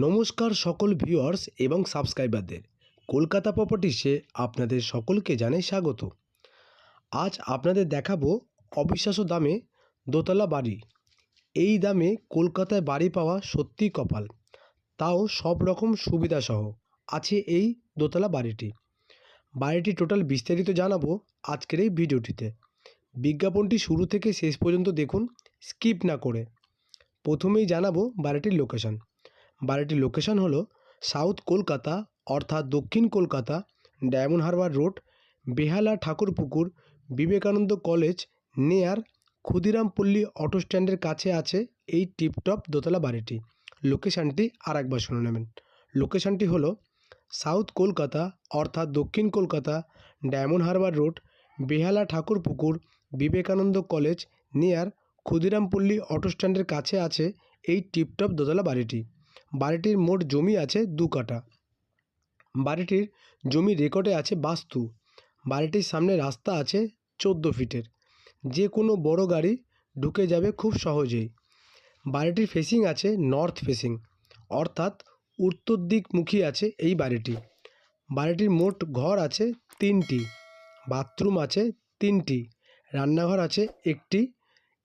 নমস্কার সকল ভিউয়ার্স এবং সাবস্ক্রাইবারদের। কলকাতা প্রপার্টিসে আপনাদের সকলকে জানাই স্বাগত। আজ আপনাদের দেখাবো অবিশ্বাস্য দামে দোতলা বাড়ি। এই দামে কলকাতায় বাড়ি পাওয়া সত্যিই কপাল। তাও সব রকম সুবিধাসহ আছে এই দোতলা বাড়িটি। বাড়িটি টোটাল বিস্তারিত জানাব আজকের এই ভিডিওটিতে। বিজ্ঞাপনটি শুরু থেকে শেষ পর্যন্ত দেখুন, স্কিপ না করে। প্রথমেই জানাব বাড়িটির লোকেশন। বাড়িটির লোকেশন হলো সাউথ কলকাতা, অর্থাৎ দক্ষিণ Kolkata Diamond Harbour Road Behala Thakurpukur, Vivekananda college near Khudirampally auto স্ট্যান্ডের কাছে আছে এই টিপটপ দোতলা বাড়িটি। লোকেশানটি আর একবার শুনে নেবেন। লোকেশানটি হলো সাউথ কলকাতা, অর্থাৎ দক্ষিণ Kolkata Diamond Harbour Road Behala Thakurpukur, Vivekananda college near Khudirampally auto স্ট্যান্ডের কাছে আছে এই টিপটপ দোতলা বাড়িটি। বাড়িটির মোট জমি আছে দু কাঠা। বাড়িটির জমি রেকর্ডে আছে বাস্তু। বাড়িটির সামনে রাস্তা আছে চোদ্দ ফিটের। যে কোনো বড় গাড়ি ঢুকে যাবে খুব সহজেই। বাড়িটির ফেসিং আছে নর্থ ফেসিং অর্থাৎ উত্তর দিকমুখী আছে এই বাড়িটি। বাড়িটির মোট ঘর আছে তিনটি, বাথরুম আছে তিনটি, রান্নাঘর আছে একটি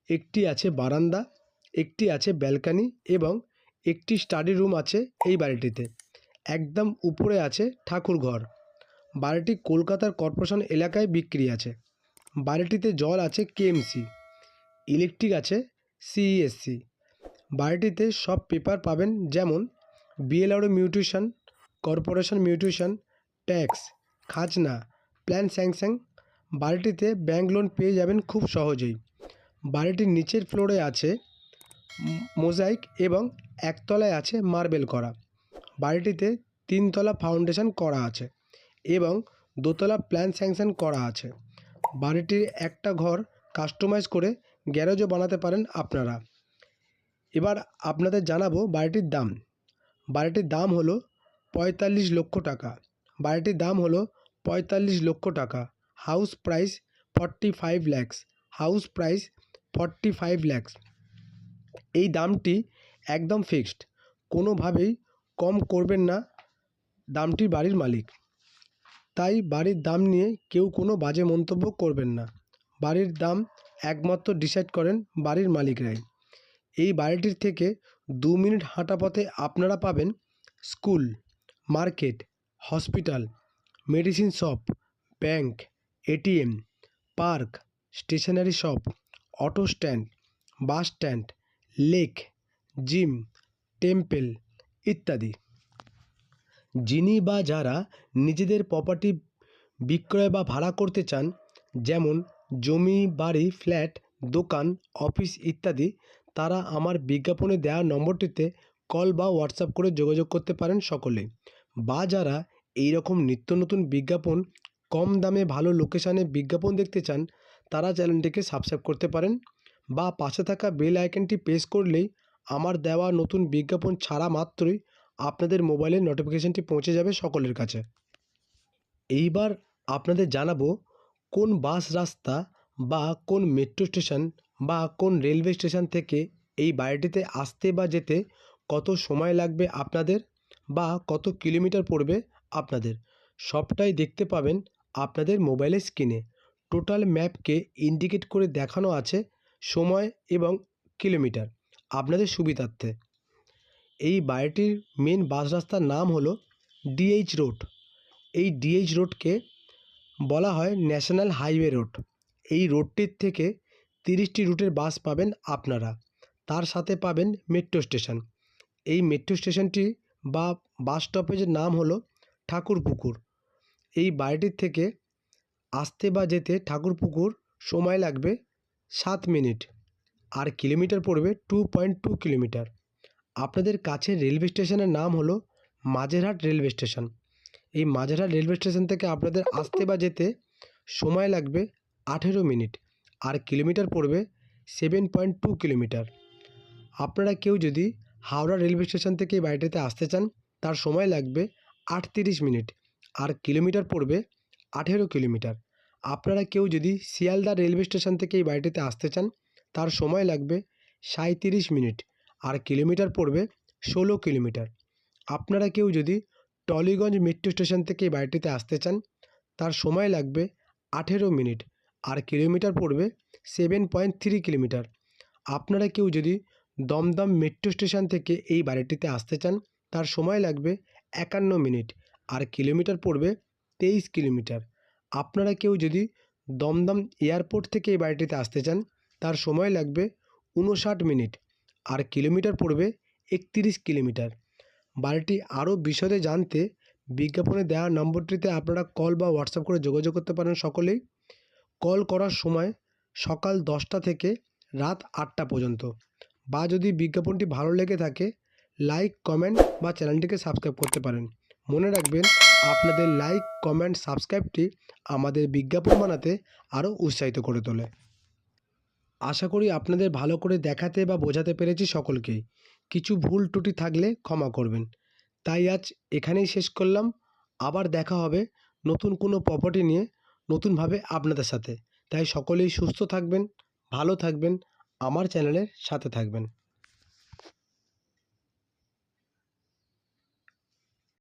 একটি আছে বারান্দা, একটি আছে ব্যালকানি এবং একটি স্টাডি রুম আছে এই বাড়িটিতে। একদম উপরে আছে ঠাকুর ঘর বাড়িটি কলকাতার কর্পোরেশন এলাকায় বিক্রি আছে। বাড়িটিতে জল আছে কেএমসি ইলেকট্রিক আছে সিইএসসি বাড়িটিতে সব পেপার পাবেন যেমন BLRO mutation corporation mutation tax খাজনা প্ল্যান স্যাংশন বাড়িটিতে ব্যাংক লোন পেয়ে যাবেন খুব সহজেই। বাড়িটির নিচের ফ্লোরে আছে মোজাইক এবং একতলায় আছে মার্বেল করা। বাড়িটিতে তিনতলা ফাউন্ডেশন করা আছে এবং দোতলা প্ল্যান স্যাংশন করা আছে। বাড়িটির একটা ঘর কাস্টমাইজ করে গ্যারেজও বানাতে পারেন আপনারা। এবার আপনাদের জানাব বাড়িটির দাম। বাড়িটির দাম হলো পঁয়তাল্লিশ লক্ষ টাকা। বাড়িটির দাম হলো পঁয়তাল্লিশ লক্ষ টাকা। House price forty five lakhs. House price forty five lakhs. এই দামটি একদম ফিক্সড কোনোভাবেই কম করবেন না দামটি বাড়ির মালিক। তাই বাড়ির দাম নিয়ে কেউ কোনো বাজে মন্তব্য করবেন না। বাড়ির দাম একমাত্র ডিসাইড করেন বাড়ির মালিকরাই। এই বাড়িটির থেকে দু মিনিট হাঁটা পথে আপনারা পাবেন school, market, hospital, medicine shop, bank, ATM, park, stationery shop, auto stand, bus stand lake, gym, temple ইত্যাদি। যিনি বা যারা নিজেদের প্রপার্টি বিক্রয় বা ভাড়া করতে চান, যেমন জমি, বাড়ি ফ্ল্যাট দোকান অফিস ইত্যাদি, তারা আমার বিজ্ঞাপনে দেওয়া নম্বরটিতে কল বা হোয়াটসঅ্যাপ করে যোগাযোগ করতে পারেন সকলে। বা যারা এই রকম নিত্য নতুন বিজ্ঞাপন, কম দামে ভালো লোকেশানে বিজ্ঞাপন দেখতে চান, তারা চ্যানেলটিকে সাবস্ক্রাইব করতে পারেন। বা পাশে থাকা বেল আইকনটি প্রেস করলেই আমার দেওয়া নতুন বিজ্ঞাপন ছাড়া মাত্রই আপনাদের মোবাইলে নোটিফিকেশানটি পৌঁছে যাবে সকলের কাছে। এইবার আপনাদের জানাব কোন বাস রাস্তা বা কোন মেট্রো স্টেশন বা কোন রেলওয়ে স্টেশন থেকে এই বাড়িটিতে আসতে বা যেতে কত সময় লাগবে আপনাদের বা কত কিলোমিটার পড়বে আপনাদের সবটাই দেখতে পাবেন আপনাদের মোবাইলের স্ক্রিনে। টোটাল ম্যাপকে ইন্ডিকেট করে দেখানো আছে সময় এবং কিলোমিটার, আপনাদের সুবিধার্থে। এই বাড়িটির মেন বাস রাস্তার নাম হলো ডিএইচ রোড এই ডিএইচ রোডকে বলা হয় ন্যাশনাল হাইওয়ে রোড এই রোডটির থেকে তিরিশটি রুটের বাস পাবেন আপনারা। তার সাথে পাবেন মেট্রো স্টেশন এই মেট্রো স্টেশনটি বা বাস স্টপেজের নাম হলো ঠাকুরপুকুর। এই বাড়িটির থেকে আসতে বা যেতে ঠাকুরপুকুর সময় লাগবে সাত মিনিট। আর কিলোমিটার পড়বে টু পয়েন্ট টু কিলোমিটার। আপনাদের কাছে রেলওয়ে স্টেশনের নাম হলো মাঝেরহাট রেলওয়ে স্টেশন। এই মাঝেরহাট রেলওয়ে স্টেশন থেকে আপনাদের আসতে বা যেতে সময় লাগবে আঠেরো মিনিট। আর কিলোমিটার পড়বে সেভেন পয়েন্ট টু কিলোমিটার। আপনারা কেউ যদি হাওড়া রেলওয়ে স্টেশন থেকে বাড়িটিতে আসতে চান, তার সময় লাগবে আটত্রিশ মিনিট। আর কিলোমিটার পড়বে আঠেরো কিলোমিটার। আপনারা কেউ যদি শিয়ালদা রেলওয়ে স্টেশন থেকে এই বাড়িটিতে আসতে চান, তার সময় লাগবে সাঁইত্রিশ মিনিট, আর কিলোমিটার পড়বে ষোলো কিলোমিটার। আপনারা কেউ যদি টলিগঞ্জ মেট্রো স্টেশন থেকে এই বাড়িটিতে আসতে চান, তার সময় লাগবে আঠেরো মিনিট, আর কিলোমিটার পড়বে সেভেন পয়েন্ট থ্রি কিলোমিটার। আপনারা কেউ যদি দমদম মেট্রো স্টেশন থেকে এই বাড়িটিতে আসতে চান, তার সময় লাগবে একান্ন মিনিট, আর কিলোমিটার পড়বে তেইশ কিলোমিটার। আপনারা কেউ যদি দমদম এয়ারপোর্ট থেকে এই বাড়িটিতে আসতে চান, তার সময় লাগবে উনষাট মিনিট আর কিলোমিটার পড়বে একতিরিশ কিলোমিটার। বাড়িটি আরও বিশদে জানতে বিজ্ঞাপনে দেওয়া নম্বরটিতে আপনারা কল বা হোয়াটসঅ্যাপ করে যোগাযোগ করতে পারেন সকলেই। কল করার সময় সকাল দশটা থেকে রাত আটটা পর্যন্ত। বা যদি বিজ্ঞাপনটি ভালো লেগে থাকে, লাইক, কমেন্ট বা চ্যানেলটিকে সাবস্ক্রাইব করতে পারেন। মনে রাখবেন আপনাদের লাইক কমেন্ট সাবস্ক্রাইবটি আমাদের বিজ্ঞাপন বানাতে আরও উৎসাহিত করে তোলে। আশা করি আপনাদের ভালো করে দেখাতে বা বোঝাতে পেরেছি সকলকেই কিছু ভুল ত্রুটি থাকলে ক্ষমা করবেন। তাই আজ এখানেই শেষ করলাম। আবার দেখা হবে নতুন কোনো প্রপার্টি নিয়ে নতুনভাবে আপনাদের সাথে। তাই সকলেই সুস্থ থাকবেন, ভালো থাকবেন, আমার চ্যানেলের সাথে থাকবেন।